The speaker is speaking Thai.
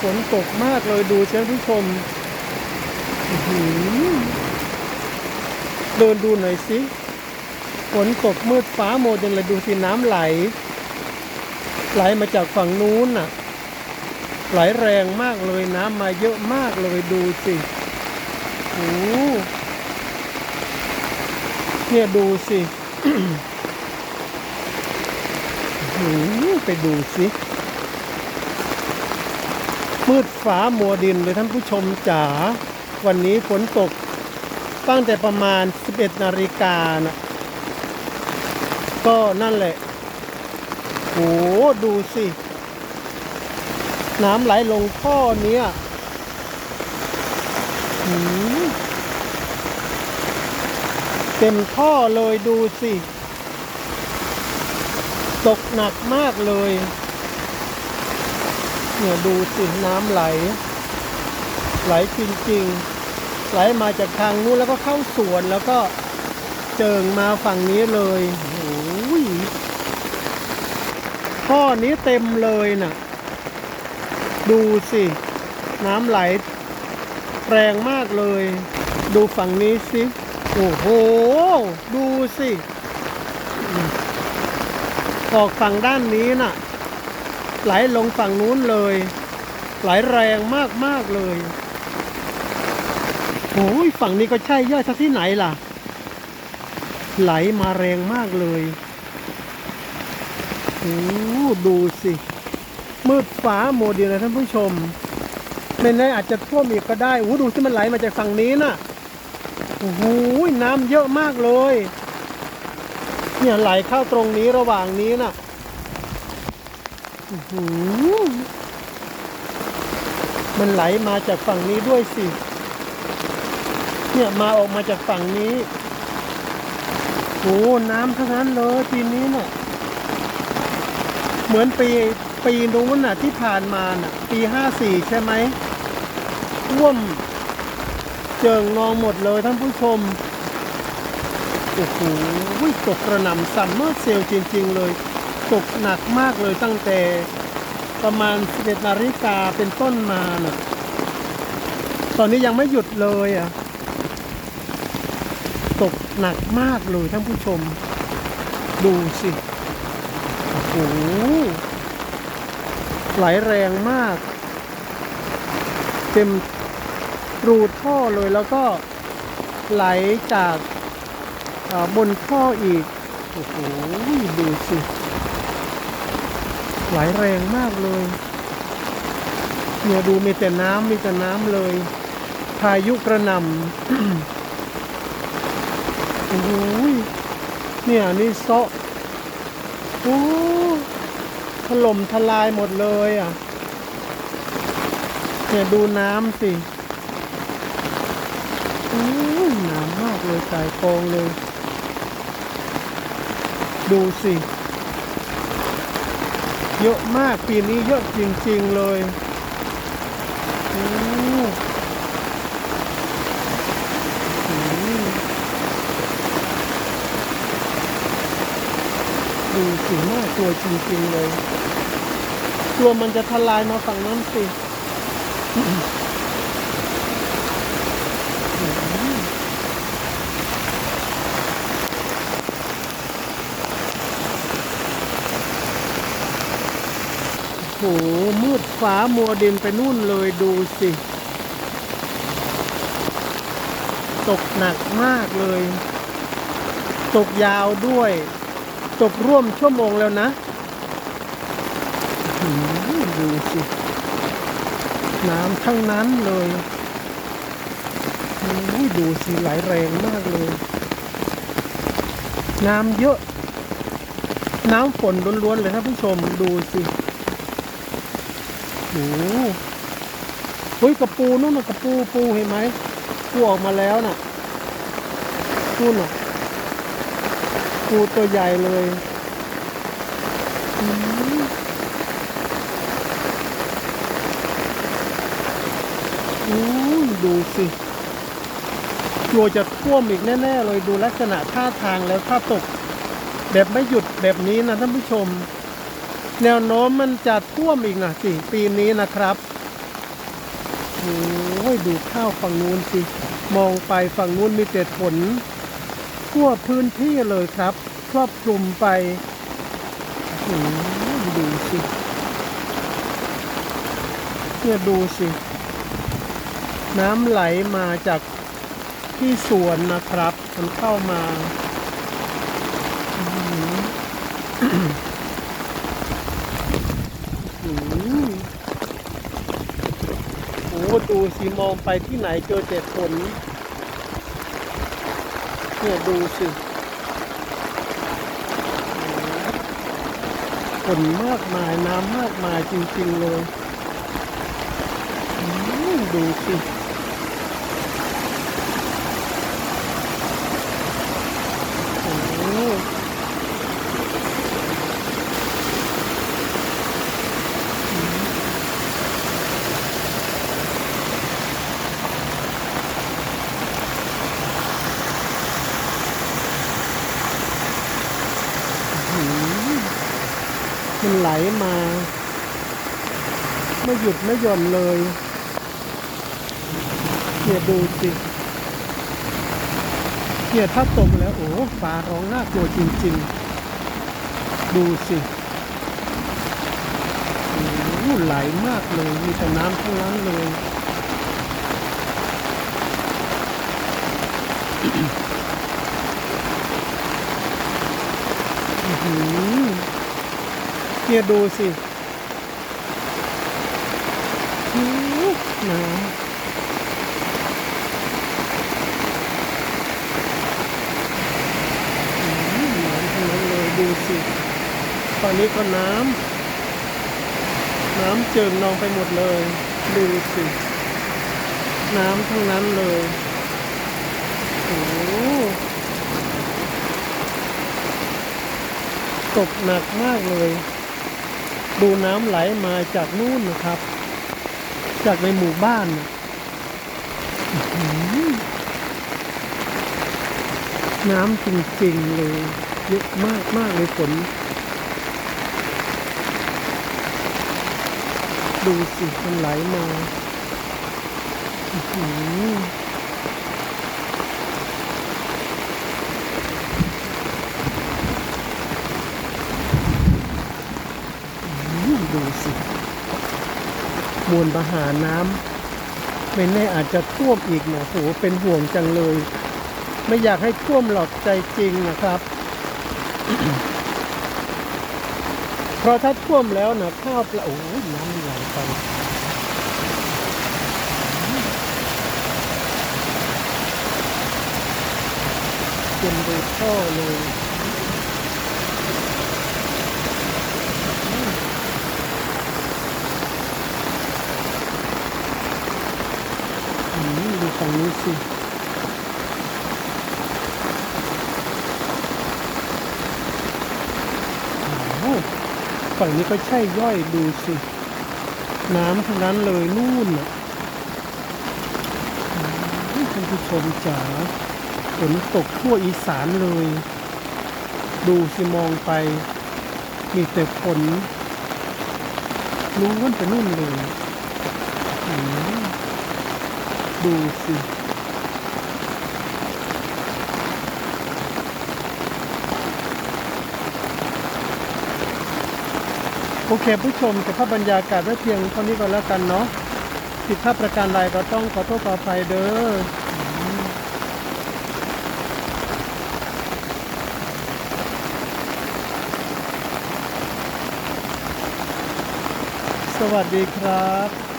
ฝนตกมากเลยดูเช่นผู้ชมเดินดูหน่อยสิฝนตกมืดฟ้าโมเดลเลยดูสิน้ำไหล ไหลมาจากฝั่งนู้นน่ะ ไหลแรงมากเลยน้ำมาเยอะมากเลยดูสิโอ้เนี่ยดูสิไปดูสิ มืดฟ้ามัวดินเลยท่านผู้ชมจ๋าวันนี้ฝนตกตั้งแต่ประมาณ 11 นาฬิกานะก็นั่นแหละโอ้ดูสิ น้ำไหลลงท่อเนี้ยเต็มท่อเลยดูสิ ตกหนักมากเลย เนี่ยดูสิน้ำไหล ไหลจริงๆ ไหลมาจากทางนู้นแล้วก็เข้าสวนแล้วก็เจิงมาฝั่งนี้เลยโอ้ยท่อนี้เต็มเลยน่ะ ดูสิ น้ำไหลแรงมากเลย ดูฝั่งนี้สิ โอ้โห ดูสิ อออกฝั่งด้านนี้น่ะ ไหลลงฝั่งนู้นเลย ไหลแรงมากมากเลยโอ้ยฝั่งนี้ก็ใช่ย่อยสักที่ไหนล่ะ ไหลมาแรงมากเลยโอ้ดูสิ มืดฟ้าโมเดลนะท่านผู้ชม ไม่แน่อาจจะท่วมอีกก็ได้โอ้ดูที่มันไหลมาจากฝั่งนี้น่ะโอ้โหน้ำเยอะมากเลย เนี่ยไหลเข้าตรงนี้ระหว่างนี้น่ะ มันไหลมาจากฝั่งนี้ด้วยสิ เนี่ยมาออกมาจากฝั่งนี้โอ้น้ำทั้งนั้นเลยปีนี้น่ะ เหมือนปีปีนู้นน่ะ ที่ผ่านมาน่ะ ปีห้าสี่ใช่ไหมท่วม เจิงนองหมดเลยท่านผู้ชม โอ้โหตกกระหน่ำซัมเมอร์เซลจริง ๆ เลย ตกหนักมากเลยตั้งแต่ประมาณ 11นาฬิกาเป็นต้นมาน่ะตอนนี้ยังไม่หยุดเลยอะ ตกหนักมากเลยท่านผู้ชม ดูสิโอ้โหไหลแรงมาก เต็มรูท่อเลยแล้วก็ไหลจากบนท่ออีก โอ้โห ดูสิ ไหลแรงมากเลยเนี่ยดูมีแต่น้ำมีแต่น้ำเลย พายุกระหน่ำโอ้โหเนี่ยนี่เซาะโอ้ถล่มทลายหมดเลยอะเนี่ยดูน้ำสิโอ้น้ำมากเลยสายกองเลย ดูสิ เยอะมากปีนี้เยอะจริง ๆ เลยดูสิน่ากลัวจริง ๆ เลยกลัวมันจะทลายมาฝั่งนั้นสิ โหมืดฟ้ามัวดินไปนู่นเลยดูสิ ตกหนักมากเลย ตกยาวด้วย ตกร่วมชั่วโมงแล้วนะหือดูสิ น้ำทั้งนั้นเลยโอ้ยดูสิไหลแรงมากเลย น้ำเยอะ น้ำฝนล้วนๆเลยท่านผู้ชมดูสิ โอ้โหเฮ้ยกระปูนู่นน่ะกระปูปูเห็นไหมปูออกมาแล้วน่ะนู่นน่ะปูตัวใหญ่เลยอืมอู้ดูสิกลัวจะท่วมอีกแน่ ๆ เลยดูลักษณะท่าทางแล้วถ้าตก แบบไม่หยุดแบบนี้นะท่านผู้ชม แนวโน้มมันจะท่วมอีกนะสิปีนี้นะครับโอ้ยดูข้าวฝั่งนู้นสิ มองไปฝั่งนู้นมีแต่ผลทั่วพื้นที่เลยครับ ครอบคลุมไปโอ้ยดูสิเนี่ยดูสิ น้ำไหลมาจากที่สวนนะครับ มันเข้ามาอื้อหือ อื้อหือโอ้ ดูสิมองไปที่ไหนเจอแต่ฝนเนี่ยดูสิฝนมากมายน้ำมากมายจริงๆเลยดูสิโอ้โหอื้อหือ มันไหลมา ไม่หยุดไม่หย่อนเลยเนี่ยดูสิเนี่ยถ้าตกแล้วโอ้ฟ้าร้องน่ากลัวจริง ๆ ดูสิอ้ไหลมากเลยมีแต่น้ำทั้งนั้นเลยอือ เนี่ยดูสิโอ้น้ำน้ำทั้งนั้นเลยดูสิตอนนี้ก็น้ำน้ำเจิ่งนองไปหมดเลย ดูสิ น้ำทั้งนั้นเลยโอ้ตกหนักมากเลย ดูน้ำไหลมาจากนู่นนะครับ จากในหมู่บ้านน่ะอื้อหือน้ำจริงๆเลยเยอะมากมากเลยฝนดูสิมันไหลมาอืออดูสิ มวลมหาน้ำไม่แน่อาจจะท่วมอีกนะโหเป็นห่วงจังเลย ไม่อยากให้ท่วมหรอกใจจริงนะครับ เพราะถ้าท่วมแล้วนะข้าวปลาโอ้ยน้ำมันไหลไปเต็มโดยท่อเลย อืมดูฝั่ งนี้สิโอ้ฝั่งนี้ก็ใช่ย่อยดูสิ น้ำทั้งนั้นเลยนู่นน่ะท่านผู้ชมจ๋าฝนตกทั่วอีสานเลย ดูสิมองไป มีแต่ฝนล้วนไปนู่นเลยอืม ดูสิโอเคผู้ชมกับภาพบรรยากาศไว้เพียงเท่านี้ก่อนแล้วกันเนาะผิดพลาดประการใดก็ต้องขอโทษขออภัยเด้อสวัสดีครับ